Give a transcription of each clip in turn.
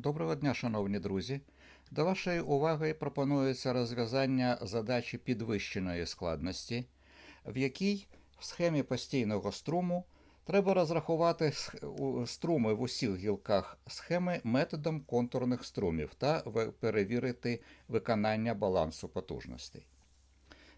Доброго дня, шановні друзі. До вашої уваги пропонується розв'язання задачі підвищеної складності, в якій в схемі постійного струму треба розрахувати струми в усіх гілках схеми методом контурних струмів та перевірити виконання балансу потужностей.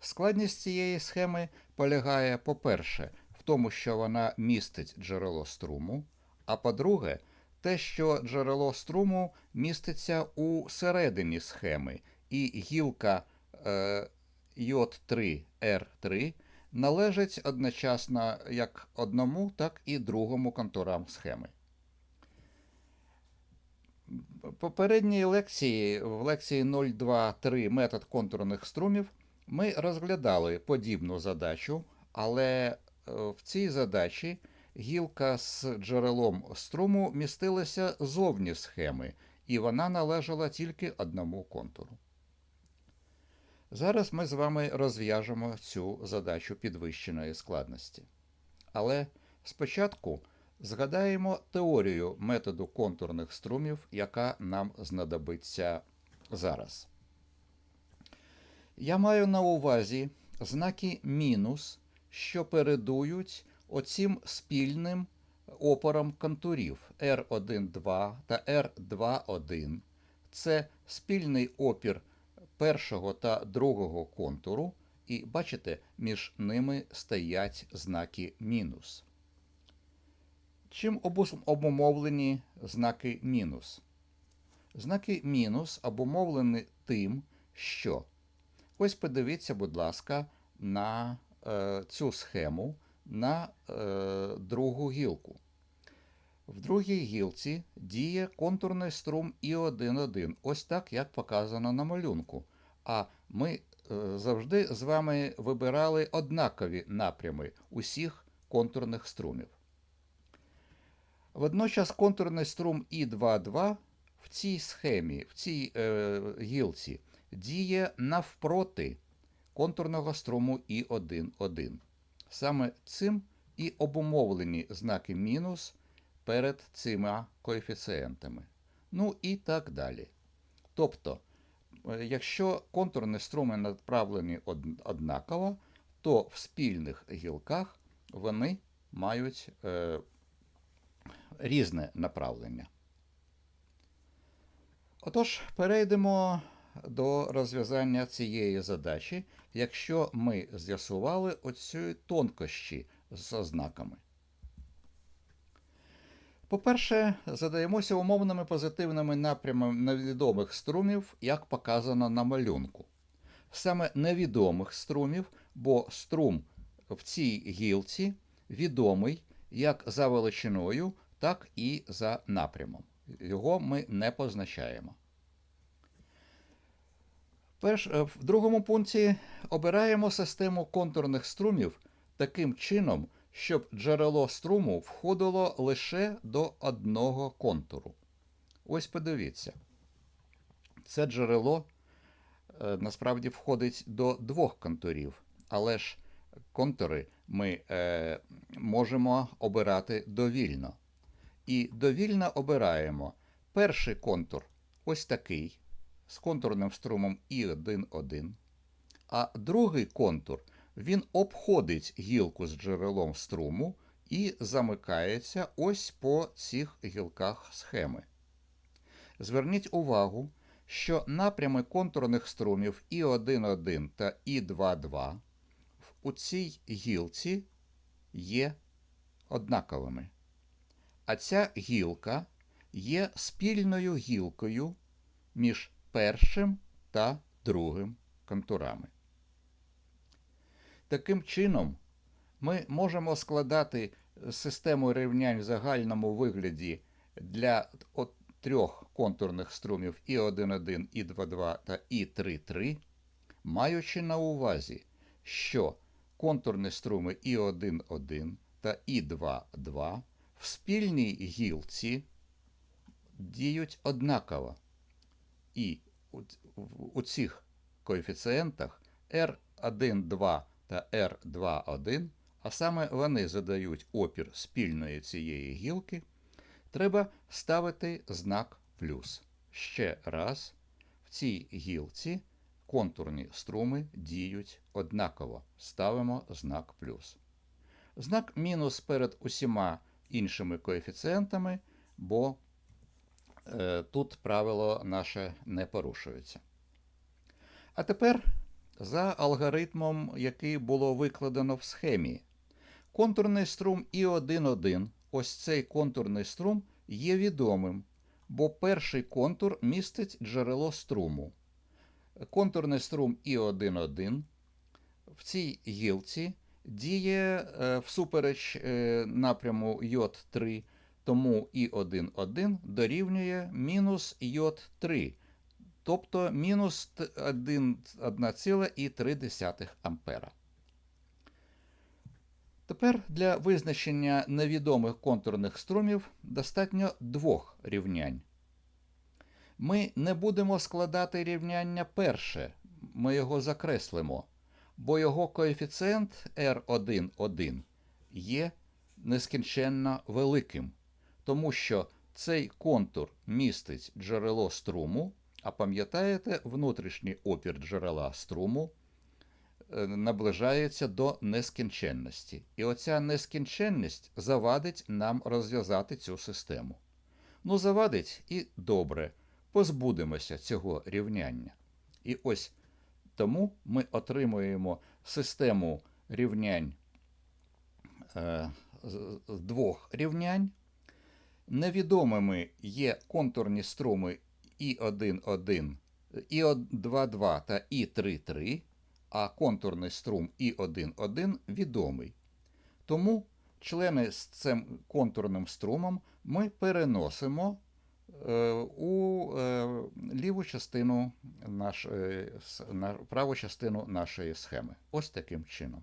Складність цієї схеми полягає, по-перше, в тому, що вона містить джерело струму, а по-друге, те, що джерело струму міститься у середині схеми, і гілка е, J3R3 належить одночасно як одному, так і другому контурам схеми. В попередній лекції, в лекції 0.2.3 метод контурних струмів, ми розглядали подібну задачу, але е, в цій задачі гілка з джерелом струму містилася зовні схеми, і вона належала тільки одному контуру. Зараз ми з вами розв'яжемо цю задачу підвищеної складності. Але спочатку згадаємо теорію методу контурних струмів, яка нам знадобиться зараз. Я маю на увазі знаки мінус, що передують оцім спільним опорам контурів R1,2 та R2,1. Це спільний опір першого та другого контуру, і бачите, між ними стоять знаки мінус. Чим обумовлені знаки мінус? Знаки мінус обумовлені тим, що ось подивіться, будь ласка, на е, цю схему на е, другу гілку. В другій гілці діє контурний струм І1,1, ось так, як показано на малюнку. А ми е, завжди з вами вибирали однакові напрями усіх контурних струмів. Водночас контурний струм І2,2 в цій схемі, в цій е, гілці діє навпроти контурного струму І1,1. Саме цим і обумовлені знаки мінус перед цими коефіцієнтами. Ну і так далі. Тобто, е, якщо контурні струми направлені однаково, то в спільних гілках вони мають е, різне направлення. Отож, перейдемо до розв'язання цієї задачі, якщо ми з'ясували оці тонкощі з ознаками. По-перше, задаємося умовними позитивними напрямами невідомих струмів, як показано на малюнку. Саме невідомих струмів, бо струм в цій гілці відомий як за величиною, так і за напрямом. Його ми не позначаємо. Перш, е, в другому пункті обираємо систему контурних струмів таким чином, щоб джерело струму входило лише до одного контуру. Ось подивіться. Це джерело е, насправді входить до двох контурів, але ж контури ми е, можемо обирати довільно. І довільно обираємо перший контур ось такий з контурним струмом І1,1. А другий контур він обходить гілку з джерелом струму і замикається ось по цих гілках схеми. Зверніть увагу, що напрями контурних струмів І1,1 та І2,2 у цій гілці є однаковими. А ця гілка є спільною гілкою між першим та другим контурами. Таким чином, ми можемо складати систему рівнянь в загальному вигляді для трьох контурних струмів І1,1, І2,2 та І3,3, маючи на увазі, що контурні струми І1,1 та І2,2 в спільній гілці діють однаково. І у, цих коефіцієнтах R1,2 та R2,1, а саме вони задають опір спільної цієї гілки, треба ставити знак плюс. Ще раз, в цій гілці контурні струми діють однаково. Ставимо знак плюс. Знак мінус перед усіма іншими коефіцієнтами, бо тут правило наше не порушується. А тепер за алгоритмом, який було викладено в схемі. Контурний струм І1,1, ось цей контурний струм є відомим, бо перший контур містить джерело струму. Контурний струм І1,1 в цій гілці діє е, всупереч е, напряму йод 3, тому І1,1 дорівнює мінус йод 3, тобто мінус 1,3 ампера. Тепер для визначення невідомих контурних струмів достатньо двох рівнянь. Ми не будемо складати рівняння перше, ми його закреслимо, бо його коефіцієнт R1,1 є нескінченно великим, тому що цей контур містить джерело струму, а пам'ятаєте, внутрішній опір джерела струму е, наближається до нескінченності. І оця нескінченність завадить нам розв'язати цю систему. Ну, завадить і добре, позбудемося цього рівняння. І ось тому ми отримуємо систему рівнянь е, двох рівнянь. Невідомими є контурні струми І1,1, І2,2 та І3,3, а контурний струм І1,1 відомий. Тому члени з цим контурним струмом ми переносимо е, у е, ліву частину наш, е, праву частину нашої схеми. Ось таким чином.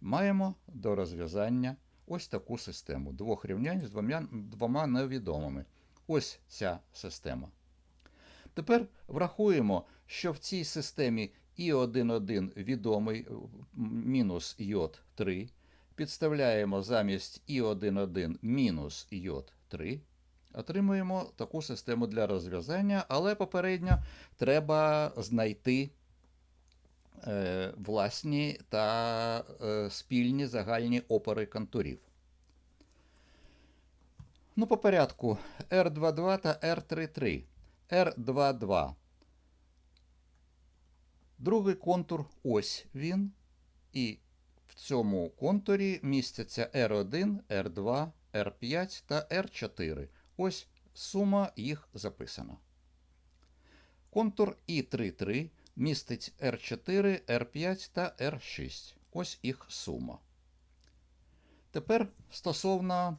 Маємо до розв'язання ось таку систему двох рівнянь з двома, двома невідомими. Ось ця система. Тепер врахуємо, що в цій системі І1,1 відомий е, мінус йод 3. Підставляємо замість І1,1 мінус йод 3. Отримуємо таку систему для розв'язання, але попередньо треба знайти власні та е, спільні загальні опори контурів. Ну, по порядку R22 та R33. R22. Другий контур ось він. І в цьому контурі містяться R1, R2, R5 та R4. Ось сума їх записана. Контур І33 містить R4, R5 та R6. Ось їх сума. Тепер стосовно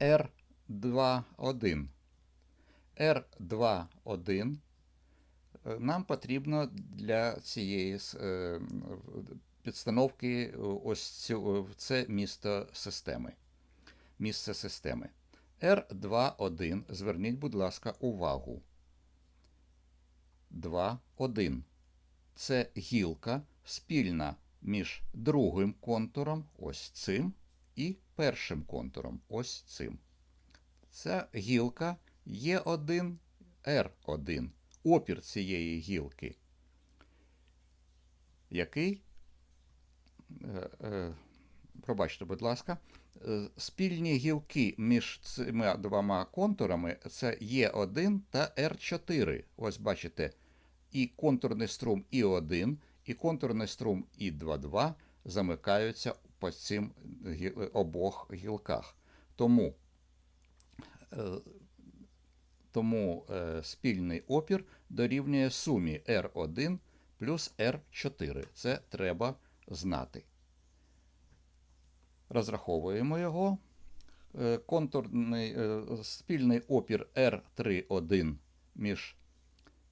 R2,1. R2,1 е, нам потрібно для цієї е, підстановки е, ось цю, це місто системи. Місце системи. R2,1. Зверніть, будь ласка, увагу. 2,1. Це гілка спільна між другим контуром, ось цим, і першим контуром, ось цим. Ця гілка є 1 R1. Опір цієї гілки. Який? Е, е, пробачте, будь ласка. Е, Спільні гілки між цими двома контурами це Е1 та Р4. Ось бачите, і контурний струм І1, і контурний струм І22 замикаються по цим обох гілках. Тому, е, тому е, спільний опір дорівнює сумі R1 плюс R4. Це треба знати. Розраховуємо його. Е, Контурний спільний опір R31 між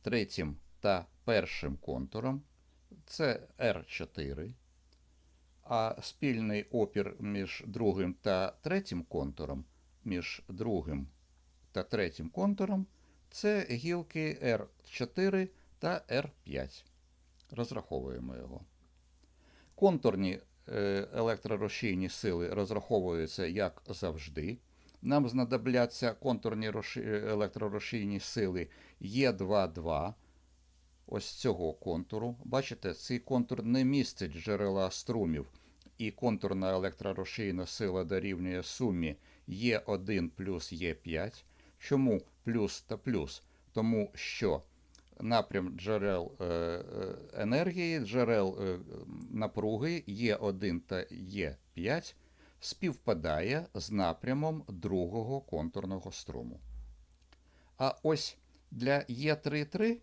третім та першим контуром. Це R4. А спільний опір між другим та третім контуром, між другим та третім контуром, це гілки R4 та R5. Розраховуємо його. Контурні е, електрорушійні сили розраховуються як завжди. нам знадобляться контурні електророшійні сили Е2,2, ось цього контуру. Бачите, цей контур не містить джерела струмів, і контурна електророшійна сила дорівнює сумі Е1 плюс Е5. Чому плюс та плюс? Тому що напрям джерел е, е, енергії, джерел е, напруги Е1 та Е5 співпадає з напрямом другого контурного струму. А ось для Е33,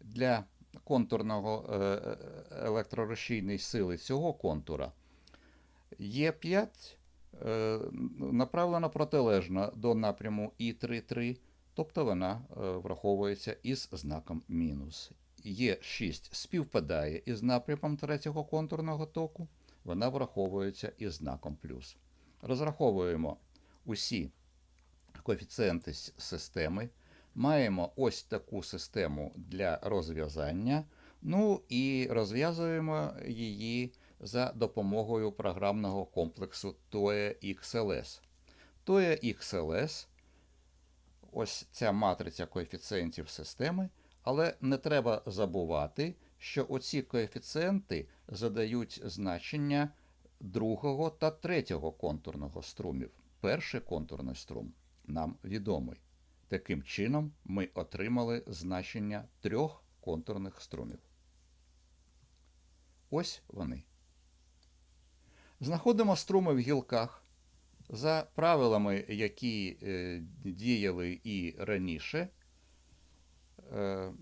для контурного е, е, електророшійної сили цього контура, Е5 е, направлена протилежно до напряму І33, тобто вона е, враховується із знаком мінус. Е6 співпадає із напрямом третього контурного току, вона враховується із знаком плюс. Розраховуємо усі коефіцієнти системи. Маємо ось таку систему для розв'язання. Ну і розв'язуємо її за допомогою програмного комплексу TOE XLS. TOE XLS ось ця матриця коефіцієнтів системи, але не треба забувати, що оці коефіцієнти задають значення другого та третього контурного струмів. Перший контурний струм нам відомий. Таким чином, ми отримали значення трьох контурних струмів. Ось вони. Знаходимо струми в гілках за правилами, які е, діяли і раніше. Е,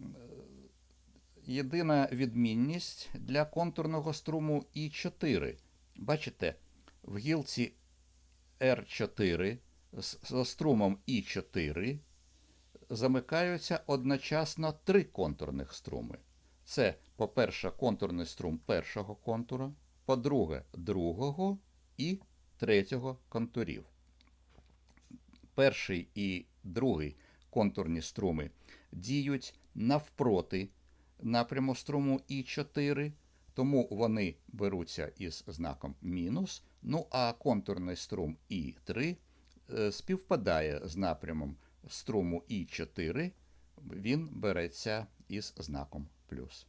єдина відмінність для контурного струму І4. Бачите, в гілці R4 з з струмом І4 замикаються одночасно три контурних струми. Це, по-перше, контурний струм першого контура, по-друге, другого і третього контурів. Перший і другий контурні струми діють навпроти напряму струму І4, тому вони беруться із знаком мінус. Ну а контурний струм І3 е, співпадає з напрямом струму І4, він береться із знаком плюс.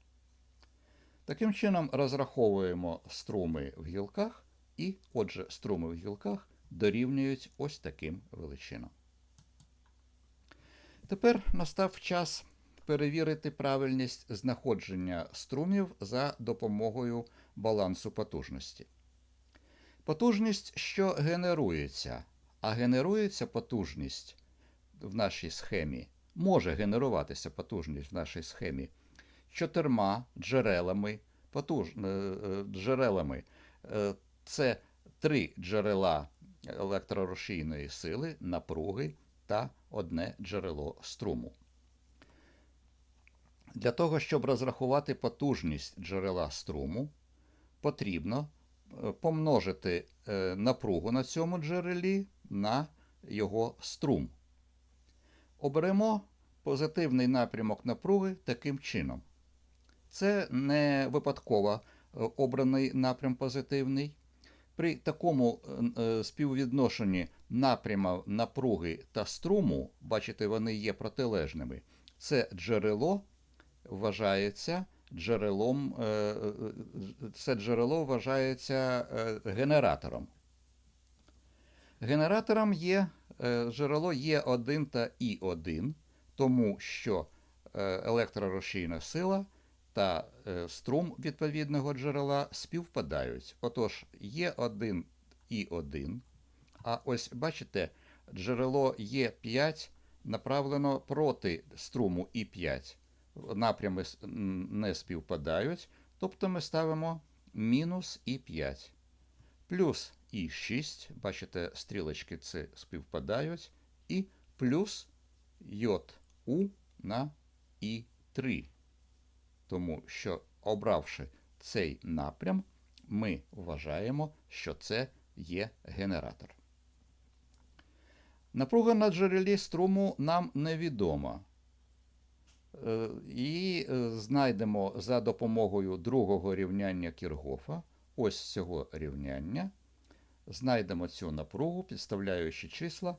Таким чином розраховуємо струми в гілках, і, отже, струми в гілках дорівнюють ось таким величинам. Тепер настав час перевірити правильність знаходження струмів за допомогою балансу потужності. Потужність, що генерується, а генерується потужність в нашій схемі, може генеруватися потужність в нашій схемі чотирма джерелами, потуж... е, е, джерелами. Е, Це три джерела електророшійної сили, напруги та одне джерело струму. Для того, щоб розрахувати потужність джерела струму, потрібно помножити напругу на цьому джерелі на його струм. Оберемо позитивний напрямок напруги таким чином. Це не випадково е, обраний напрям позитивний. При такому е, е, співвідношенні напряма напруги та струму, бачите, вони є протилежними. Це джерело вважається джерелом, це джерело вважається генератором. Генератором є е, джерело Е1 та І1, тому що е, електророшійна сила та е, струм відповідного джерела співпадають. Отож, Е1 І1, а ось бачите, джерело Е5 направлено проти струму І5. Напрями не співпадають, тобто ми ставимо мінус І5. Плюс І6, бачите, стрілочки це співпадають, і плюс йод на І3. Тому що, обравши цей напрям, ми вважаємо, що це є генератор. Напруга на джерелі струму нам невідома. Е, Її е, знайдемо за допомогою другого рівняння Кіргофа, ось цього рівняння. Знайдемо цю напругу, підставляючи числа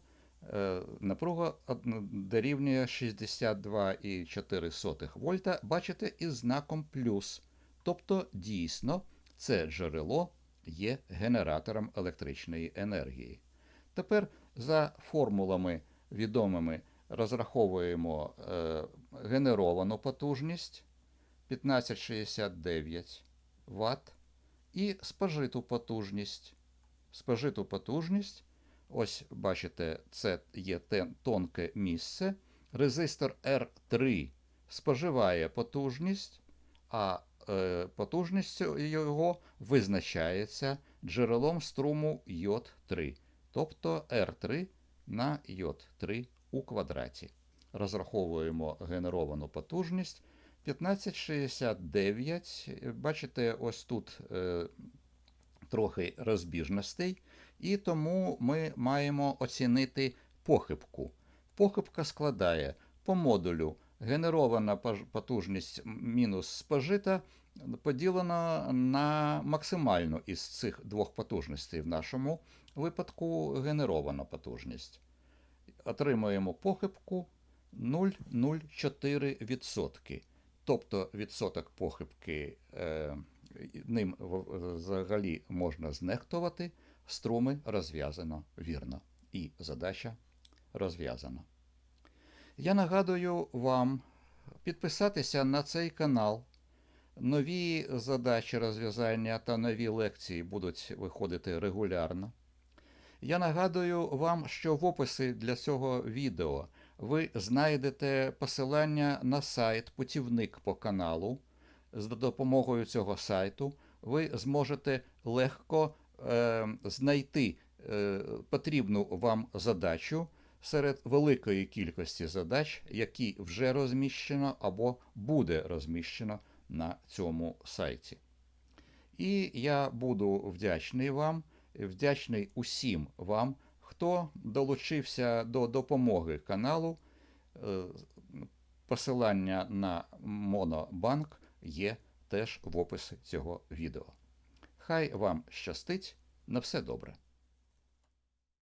е, напруга од- дорівнює 62,4 вольта, бачите, із знаком плюс. Тобто, дійсно, це джерело є генератором електричної енергії. Тепер за формулами відомими розраховуємо е, генеровану потужність 1569 Вт і спожиту потужність. Спожиту потужність, ось бачите, це є тонке місце. Резистор R3 споживає потужність, а е, потужність його визначається джерелом струму йод 3, тобто R3 на йод 3 у квадраті. Розраховуємо генеровану потужність 1569. Бачите, ось тут е, трохи розбіжностей, і тому ми маємо оцінити похибку. Похибка складає по модулю генерована потужність мінус спожита поділена на максимальну із цих двох потужностей. В нашому випадку генерована потужність. Отримуємо похибку 0,04%. Тобто відсоток похибки е, ним взагалі можна знехтувати, струми розв'язано вірно. І задача розв'язана. Я нагадую вам підписатися на цей канал. Нові задачі розв'язання та нові лекції будуть виходити регулярно. Я нагадую вам, що в описі для цього відео ви знайдете посилання на сайт Путівник по каналу. З допомогою цього сайту ви зможете легко е, знайти е, потрібну вам задачу серед великої кількості задач, які вже розміщено або буде розміщено на цьому сайті. І я буду вдячний вам, вдячний усім вам, хто долучився до допомоги каналу. Е, Посилання на Монобанк є теж в описі цього відео. Хай вам щастить, на все добре.